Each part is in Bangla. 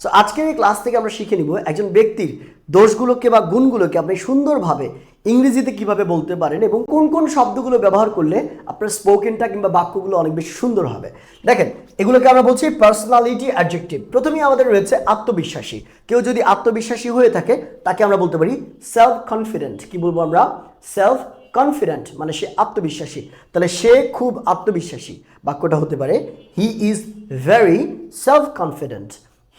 সো আজকের এই ক্লাস থেকে আমরা শিখে নিব একজন ব্যক্তির দোষগুলোকে বা গুণগুলোকে আপনি সুন্দরভাবে ইংরেজিতে কীভাবে বলতে পারেন এবং কোন কোন শব্দগুলো ব্যবহার করলে আপনার স্পোকেনটা কিংবা বাক্যগুলো অনেক বেশি সুন্দর হবে। দেখেন, এগুলোকে আমরা বলছি পার্সোনালিটি অ্যাডজেক্টিভ প্রথমেই আমাদের রয়েছে আত্মবিশ্বাসী। কেউ যদি আত্মবিশ্বাসী হয়ে থাকে, তাকে আমরা বলতে পারি সেলফ কনফিডেন্ট কি বলব আমরা? সেলফ কনফিডেন্ট মানে সে আত্মবিশ্বাসী। তাহলে সে খুব আত্মবিশ্বাসী। বাক্যটা হতে পারে he is very self confident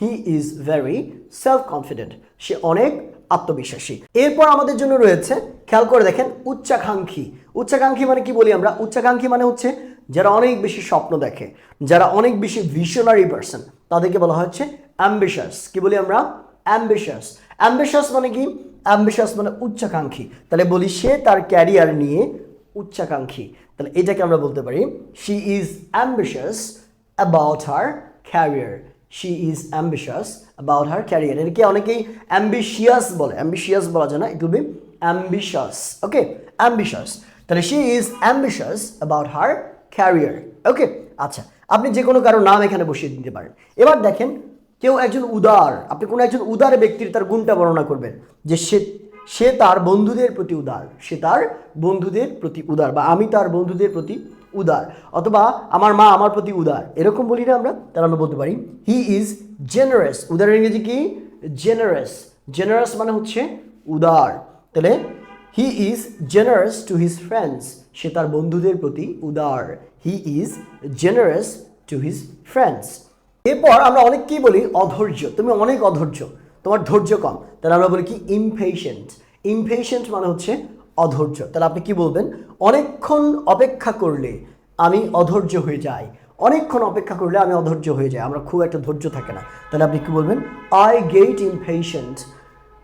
he is very self confident সে অনেক আত্মবিশ্বাসী। এরপর আমাদের জন্য রয়েছে, খেয়াল করে দেখেন, উচ্চাকাঙ্ক্ষী। উচ্চাকাঙ্ক্ষী মানে কি বলি আমরা? উচ্চাকাঙ্ক্ষী মানে হচ্ছে যারা অনেক বেশি স্বপ্ন দেখে, যারা অনেক বেশি ভিশনারি পার্সন তাদেরকে বলা হচ্ছে অ্যাম্বিশাস কি বলি আমরা? অ্যাম্বিশাস অ্যাম্বিশাস মানে কি? অ্যাম্বিশাস মানে উচ্চাকাঙ্ক্ষী। তাহলে বলি সে তার ক্যারিয়ার নিয়ে উচ্চাকাঙ্ক্ষী। তাহলে এটাকে আমরা বলতে পারি she is ambitious about her career she is ambitious about her career এটাকে অনেকেই অ্যাম্বিশিয়াস বলে। অ্যাম্বিশিয়াস বলা যায় না it will be ambitious okay ambitious তাহলে she is ambitious about her career okay আচ্ছা আপনি যে কোনো কারও নাম এখানে বসিয়ে দিতে পারেন। এবার দেখেন, কেউ একজন উদার, আপনি কোনো একজন উদার ব্যক্তির তার গুণটা বর্ণনা করবেন, যে সে সে তার বন্ধুদের প্রতি উদার, সে তার বন্ধুদের প্রতি উদার বা আমি তার বন্ধুদের প্রতি উদার অথবা আমার মা আমার প্রতি উদার, এরকম বলি না আমরা, তাহলে আমরা বলতে পারি হি ইজ জেনারেস উদার ইংরেজি কি? জেনারেস জেনারেস মানে হচ্ছে উদার, তাহলে he is generous to his friends সে তার বন্ধুদের প্রতি উদার he is generous to his friends এরপর আমরা অনেককেই বলি অধৈর্য, তুমি অনেক অধৈর্য তোমার ধৈর্য কম। তাহলে আমরা বলি কি? ইমপেশেন্ট ইমপেশেন্ট মানে হচ্ছে অধৈর্য। তাহলে আপনি কি বলবেন? অনেকক্ষণ অপেক্ষা করলে আমি অধৈর্য হয়ে যাই। অনেকক্ষণ অপেক্ষা করলে আমি অধৈর্য হয়ে যাই। আমরা খুব একটা ধৈর্য থাকে না। তাহলে আপনি কি বলবেন? I get impatient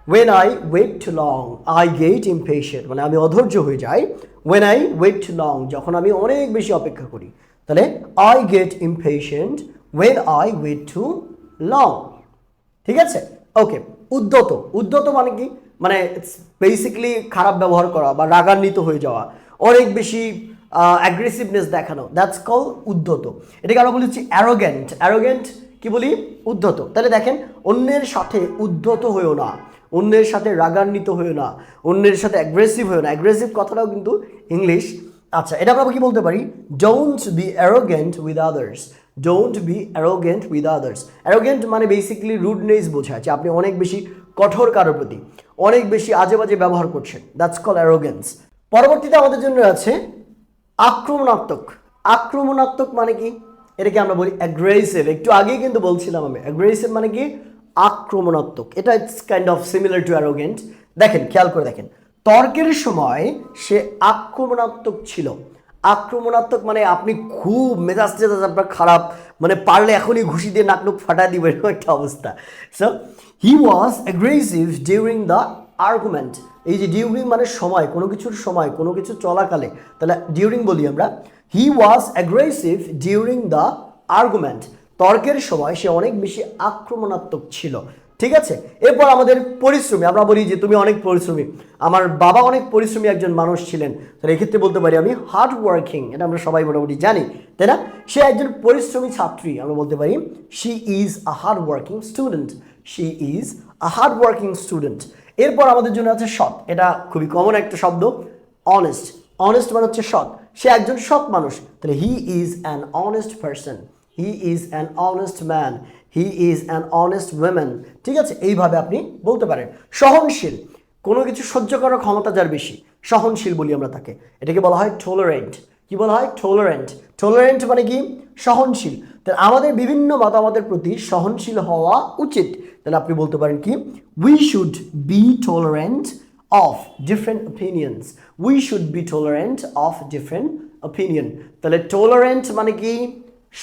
when I wait long I get impatient মানে আমি অধৈর্য হয়ে যাই ওয়েন আই ওয়েট লং যখন আমি অনেক বেশি অপেক্ষা করি। তাহলে I get impatient when I wait too long ঠিক আছে? ওকে উদ্যত উদ্যত মানে কি? মানে বেসিক্যালি খারাপ ব্যবহার করা বা রাগান্বিত হয়ে যাওয়া। অনেক বেশি অ্যাগ্রেসিভনেস দেখানো। দ্যাটস কল উদ্যত এটাকে আমরা বলেছি অ্যারোগেন্ট অ্যারোগ্যান্ট কি বলি? উদ্ধত। তাহলে দেখেন, অন্যের সাথে উদ্ধত হয়েও না। অন্যের সাথে রাগান্বিত হয়েও না। অন্যের সাথে অ্যাগ্রেসিভ হয়েও না। অ্যাগ্রেসিভ কথাটাও কিন্তু ইংলিশ আচ্ছা এটা আমরা কি বলতে পারি? Don't be arrogant with others don't be arrogant with others arrogant মানে বেসিক্যালি রুডনেস বোঝায়, যে আপনি অনেক বেশি কঠোর কারোর প্রতি, অনেক বেশি আজে বাজে ব্যবহার করছেন। দ্যাটস কল অ্যারোগেন্স পরবর্তীতে আমাদের জন্য আছে আক্রমণাত্মক। আক্রমণাত্মক মানে কি? এটাকে আমরা বলি অ্যাগ্রেসিভ একটু আগেই কিন্তু বলছিলাম আমি। অ্যাগ্রেসিভ মানে কি? আক্রমণাত্মক। এটা it's kind of similar to arrogant দেখেন, খেয়াল করে দেখেন। তর্কের সময় সে আক্রমণাত্মক ছিল। আক্রমণাত্মক মানে আপনি খুব মেজাজ টেজাজ আপনার খারাপ মানে পারলে এখনই ঘুষি দিয়ে নাক নুক ফাটা দিবে এরকম একটা অবস্থা। So he was aggressive during the argument এই যে ডিউরিং মানে সময়, কোনো কিছুর সময়, কোনো কিছু চলাকালে। তাহলে ডিউরিং বলি আমরা। He was aggressive during the argument তর্কের সময় সে অনেক বেশি আক্রমণাত্মক ছিল। ঠিক আছে? এরপর আমাদের পরিশ্রমী, আমরা বলি যে তুমি অনেক পরিশ্রমী। আমার বাবা অনেক পরিশ্রমী একজন মানুষ ছিলেন। তাহলে এক্ষেত্রে বলতে পারি আমি হার্ড ওয়ার্কিং এটা আমরা সবাই মোটামুটি জানি, তাই না? সে একজন পরিশ্রমী ছাত্রী, আমরা বলতে পারি she is a hard working student she is a hard working student এরপর আমাদের জন্য আছে সৎ, এটা খুবই কমন একটা শব্দ অনেস্ট অনেস্ট মানে হচ্ছে সৎ। সে একজন সৎ মানুষ, তাহলে he is an honest person he is an honest man he is an honest women ঠিক আছে? এইভাবে আপনি বলতে পারেন। সহনশীল। কোনো কিছু সহ্য করার ক্ষমতা যার বেশি, সহনশীল বলি আমরা তাকে। এটাকে বলা হয় টোলারেন্ট কি বলা হয়? টোলারেন্ট টোলারেন্ট মানে কি? সহনশীল। তাহলে আমাদের বিভিন্ন মতামতের প্রতি সহনশীল হওয়া উচিত। তাহলে আপনি বলতে পারেন কি? We should be tolerant of different opinions we should be tolerant of different opinion তাহলে টলারেন্ট মানে কি?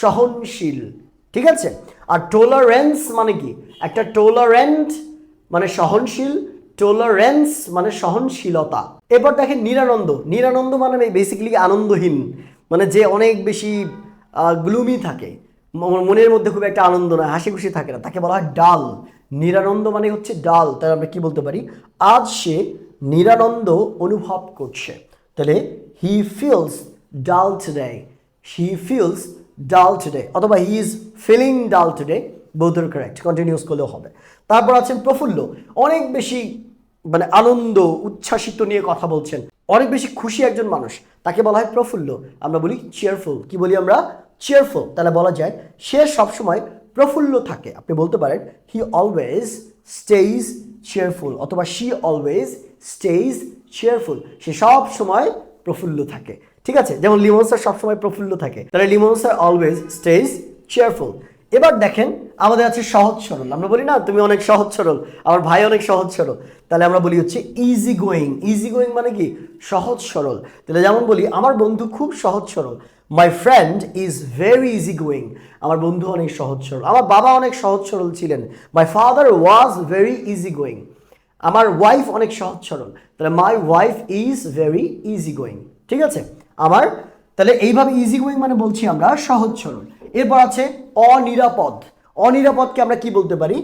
সহনশীল। ঠিক আছে? আর টোলারেন্স মানে কি? একটা টোলারেন্ট মানে সহনশীল টোলারেন্স মানে সহনশীলতা। এরপর দেখেন নিরানন্দ। নিরানন্দ মানে বেসিক্যালি আনন্দহীন। মানে যে অনেক বেশি গ্লুমি থাকে। মনের মধ্যে খুব একটা আনন্দ নয় হাসি খুশি থাকে না। তাকে বলা হয় ডাল। নিরানন্দ মানে হচ্ছে ডাল। তাই আমরা কি বলতে পারি? আজ সে নিরানন্দ অনুভব করছে। তাহলে he feels dull today he feels dull today অথবা he is feeling dull today বোধের কারেক্ট কন্টিনিউস করলেও হবে। তারপর আছেন প্রফুল্ল, অনেক বেশি মানে আনন্দ, উচ্ছ্বাসিত নিয়ে কথা বলছেন, অনেক বেশি খুশি একজন মানুষ, তাকে বলা হয় প্রফুল্ল। আমরা বলি চেয়ারফুল কি বলি আমরা? চেয়ারফুল তাহলে বলা যায় সে সবসময় প্রফুল্ল থাকে। আপনি বলতে পারেন হি অলওয়েজ স্টেইজ চেয়ারফুল অথবা শি অলওয়েজ স্টেইজ চেয়ারফুল সে সব সময় প্রফুল্ল থাকে। ঠিক আছে? যেমন লিমন সবসময় প্রফুল্ল থাকে। তাহলে লিমন অলওয়েজ স্টেজ চেয়ারফুল এবার দেখেন, আমাদের আছে সহজ সরল। আমরা বলি, না, তুমি অনেক সহজ সরল। আমার ভাই অনেক সহজ সরল। তাহলে আমরা বলি হচ্ছে ইজি গোয়িং ইজি গোয়িং মানে কি? সহজ সরল। তাহলে যেমন বলি, আমার বন্ধু খুব সহজ সরল। My friend is very easy going আমার বন্ধু অনেক সহজ সরল। আমার বাবা অনেক সহজ সরল ছিলেন। My father was very easy going আমার ওয়াইফ অনেক সহজ সরল। তাহলে my wife is very easy going ঠিক আছে? আমার তাহলে এইভাবে ইজি গোয়িং মানে বলছি আমরা সহজ সরল। এরপর আছে অনিরাপদ। অনিরাপদকে আমরা কি বলতে পারি?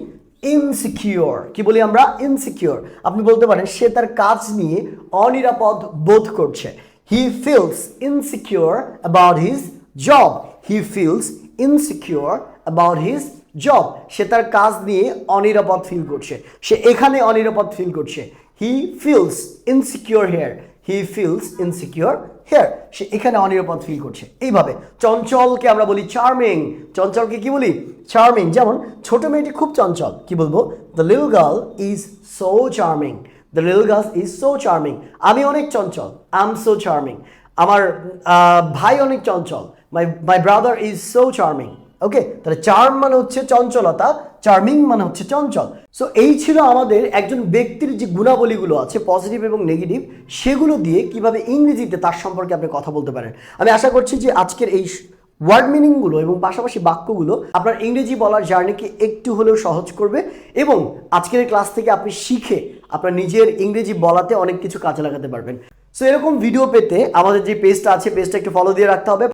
ইনসিকিওর কি বলি আমরা? ইনসিকিওর আপনি বলতে পারেন, সে তার কাজ নিয়ে অনিরাপদ বোধ করছে। He feels insecure about his job he feels insecure about his job সে তার কাজ নিয়ে অনিরাপদ ফিল করছে। সে এখানে অনিরাপদ ফিল করছে। He feels insecure here he feels insecure here সে এখানে অনিরাপদ ফিল করছে। এইভাবে চঞ্চলকে আমরা বলি চার্মিং চঞ্চলকে কি বলি? চার্মিং যেমন ছোট মেয়েটি খুব চঞ্চল। কি বলব? The lil girl is so charming the lil girl is so charming আমি অনেক চঞ্চল। আই এম সো চার্মিং আমার ভাই অনেক চঞ্চল। My my brother is so charming okay তাহলে চার্ম মানে হচ্ছে চঞ্চলতা চার্মিং মানে হচ্ছে চঞ্চল। সো এই ছিল আমাদের একজন ব্যক্তির যে গুণাবলীগুলো আছে পজিটিভ এবং নেগেটিভ সেগুলো দিয়ে কীভাবে ইংরেজিতে তার সম্পর্কে আপনি কথা বলতে পারেন। আমি আশা করছি যে আজকের এই ওয়ার্ড মিনিংগুলো এবং পাশাপাশি বাক্যগুলো আপনার ইংরেজি বলার জার্নিকে একটু হলেও সহজ করবে এবং আজকের ক্লাস থেকে আপনি শিখে আপনার নিজের ইংরেজি বলাতে অনেক কিছু কাজে লাগাতে পারবেন। সো এরকম ভিডিও পেতে আমাদের যে পেজটা আছে পেজটা একটু ফলো দিয়ে রাখতে হবে।